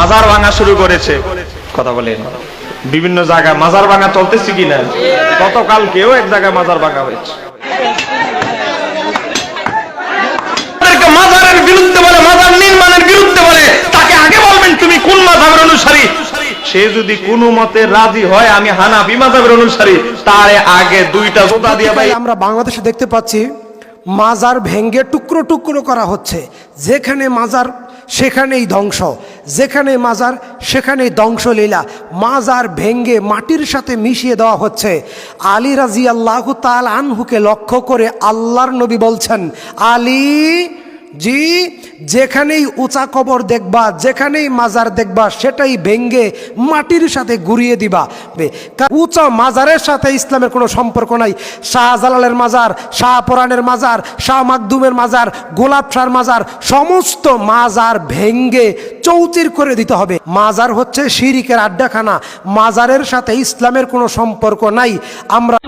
মাজার ভাঙা শুরু করেছে। কথা বলেন। বিভিন্ন জায়গায় মাজার ভাঙা চলতেছে কিনা? গতকাল কেউ এক জায়গায় মাজার ভাঙা হয়েছে। মাজারের বিরুদ্ধে বলে মাজার নির্মাণের বিরুদ্ধে বলে তাকে আগে বলবেন তুমি কোন মাজাবের অনুসারী? সে যদি কোনো মতে রাজি হয় আমি হানাফি মাজাবের অনুসারী তারে আগে দুইটা জোতা দিয়ে ভাই আমরা বাংলাদেশে দেখতে পাচ্ছি মাজার ভেঙ্গে টুকরো টুকরো করা হচ্ছে। যেখানে মাজার সেখানেই ধ্বংস। যেখানে মাজার, সেখানে ধ্বংসলীলা। মাজার ভেঙ্গে মাটির সাথে মিশিয়ে দেওয়া হচ্ছে। আলী রাজি আল্লাহ তাল আনহুকে লক্ষ্য করে আল্লাহর নবী বলছেন, আলী জি, যেখানেই উঁচা কবর দেখবা, যেখানেই মাজার দেখবা, সেটাই ভেঙ্গে মাটির সাথে গুড়িয়ে দিবা। উঁচা মাজারের সাথে ইসলামের কোনো সম্পর্ক নাই। শাহজালালের মাজার শাহপরানের মাজার, শাহ মাকদুমের মাজার, গোলাপ শাহর মাজার, সমস্ত মাজার ভেঙ্গে চৌচির করে দিতে হবে। মাজার হচ্ছে শিরিকের আড্ডাখানা। মাজারের সাথে ইসলামের কোনো সম্পর্ক নাই। আমরা